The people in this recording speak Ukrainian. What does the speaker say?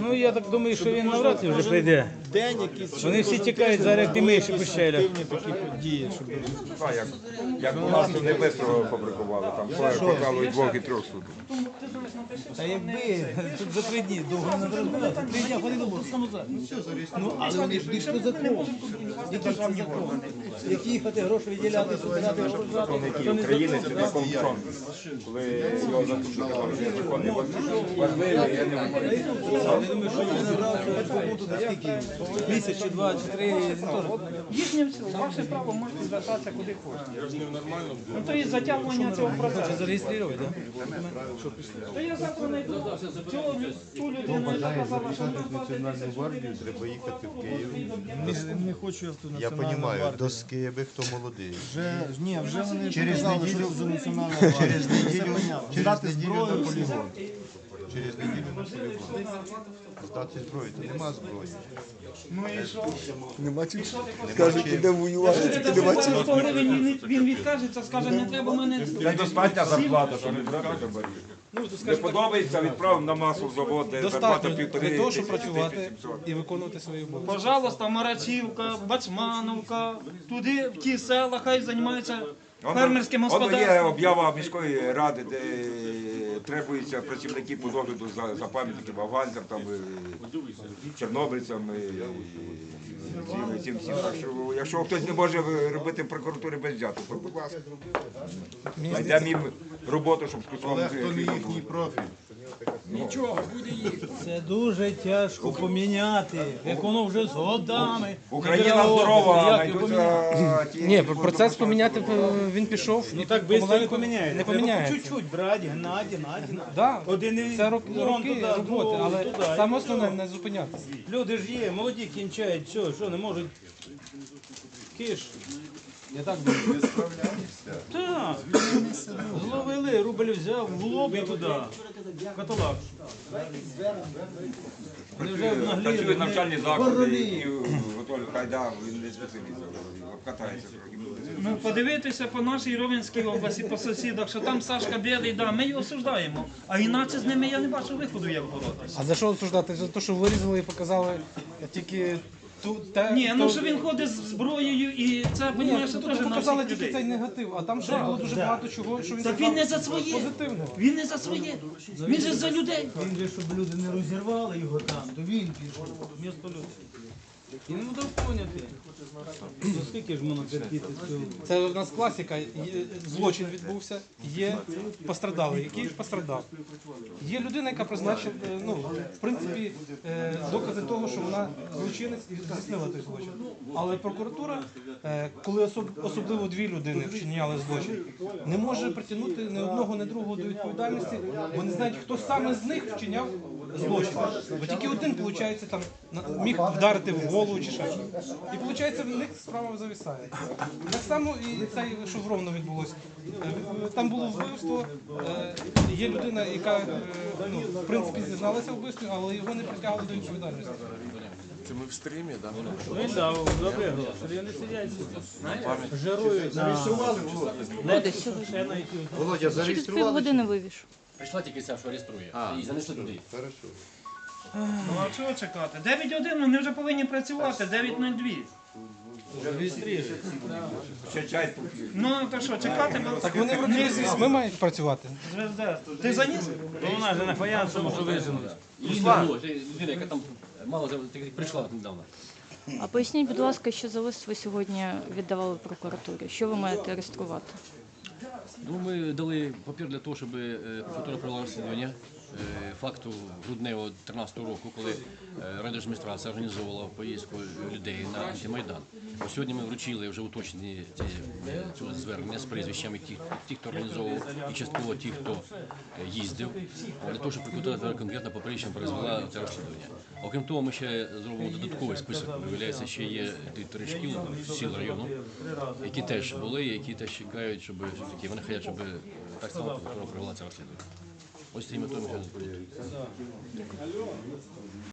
Ну я так думаю, що він навряд чи вже прийде. День якийсь. Вони всі тікають зараз, як. Активні такі події, щоб А як, як у нас тут не фабрикували, там хватало і двох і трьох суток. Та якби тут за три дні довго не розбирати. Три дні ходили б саме. Ну, але вони ж пішли закон. Які це закон? Які їхати гроші виділяти, збирати, Закон, який що не українець закон, цілком чом. Коли його закони важливі, я не говорю. Я думаю, Місяць чи два, чи три. все, ваше право можете звертатися куди хочете. Ну то і затягування цього процесу. Зареєструвати, так? То я завтра знайду цього ту людину, яка казала, що не Національну гвардію треба їхати в Київ. не, не хочу я в ту Я розумію, до Києва хто молодий. Вже, ні, вже вони Через неділю- що за національну гвардію. Через неділю, через неділю зброю, на полігон. Через неділю на полігон. Здати зброю, то нема зброї. Ну Нема чим. Скажуть, іде воювати, Це за 100 він, він відкажеться, скаже, не треба мене. Це достатня зарплата, що не брати хабарі. Не подобається, відправив на масу в завод, де зарплата Достатньо півтори для того, щоб тисячі, працювати 1700. і виконувати свої обов'язки. Пожалуйста, Марачівка, Бачмановка, туди, в ті села, хай займаються Воно- фермерським Воно є об'ява міської ради, де требуються працівники по догляду за, за пам'ятниками афганцям, там, і чорнобильцям, і, і цим, всім. Так що, якщо хтось не може робити в прокуратурі без взяту, то будь ласка. Знайдемо їм роботу, щоб скасувати. хто не їхній профіль. Це дуже тяжко поміняти, як воно вже з годами. Україна здорова, ті. Ні, які процес поміняти е, він пішов. Ну так швидко не поміняється. Не Треба поміняється. чуть-чуть брати, гнати, гнати, гнати. Да, Один це роки, туди, роботи, другий але туди, і саме основне не зупинятися. Люди ж є, молоді кінчають, все, що не можуть. Киш. Я так думаю. Так. Зловили, рубль взяв в лоб і туди. в Каталак. Вони вже обнагліли. Працюють вони навчальні заклади, і готові хайда, він не спеціаліст, обкатається трохи. Ну, подивитися по нашій Ровенській області, по сусідах, що там Сашка білий, да, ми його осуждаємо. А іначе з ними я не бачу виходу, як боротися. А за що осуждати? За те, що вирізали і показали тільки ту те. Ні, ну то- що він ходить з зброєю і це, Ні, розумієш, тут теж на показали всіх тільки цей людей. негатив, а там ще було дуже багато чого, що він Так сказав він не за своє. позитивного. Він не за своє. Він же за людей. Він же, щоб люди не розірвали його там, то він пішов, Місто людей. Він не дав поняти. Ну скільки ж можна терпіти? Це у нас класика. Є- Злочин відбувся, є пострадалий. Який ж пострадав? Є людина, яка призначила, е, ну, в принципі, е, докази того, що вона злочинець і здійснила той злочин. Але прокуратура, е, коли особ- особливо дві людини вчиняли злочин, не може притягнути ні одного, ні другого до відповідальності, бо не знають, хто саме з них вчиняв злочин. Бо тільки один, виходить, там на- міг вдарити в голову чи ще щось. І виходить, в них справа зависає. Так само і це, що в Ровно відбулося. Е, Там було вбивство. е, Є людина, яка е, ну, в принципі зізналася в вбивстві, але його не притягли до відповідальності. Це ми в стрімі, так? Він дав добре голоси, вони сидять, на... YouTube. Володя, Через зареєстрували? півгодини вивішу. Прийшла тільки ця, що реєструє. І занесли туди. Хорошо. Ну а чого чекати? 9.1, вони вже повинні працювати, 9.02. Ще чай поп'ють. Ну то що, чекати? бо- Так вони вроді вісьми мають працювати. Звезда. Ти заніс? Вона ж на фаянсовому, що виженуть. І не було. Це людина, яка там мало за- тільки прийшла от недавно. А поясніть, будь ласка, що за лист ви сьогодні віддавали прокуратурі? Що ви маєте реєструвати? Ну, ми дали папір для того, щоб е, прокуратура провела розслідування е, факту грудневого 13 року, коли е, райдержадміністрація організовувала поїздку людей на антимайдан. Сьогодні ми вручили вже уточнені ці, е, звернення з прізвищами тих, тих, хто організовував, і частково ті, хто е, їздив, для того, щоб прокуратура конкретно по прізвищам произвела це розслідування. Окрім того, ми ще зробимо додатковий список. Виявляється, ще є три шкіл сіл району, які теж були, які теж чекають, щоб все-таки вони хочуть, щоб е, так само прокуратура провела це розслідування. Ось цим метою ми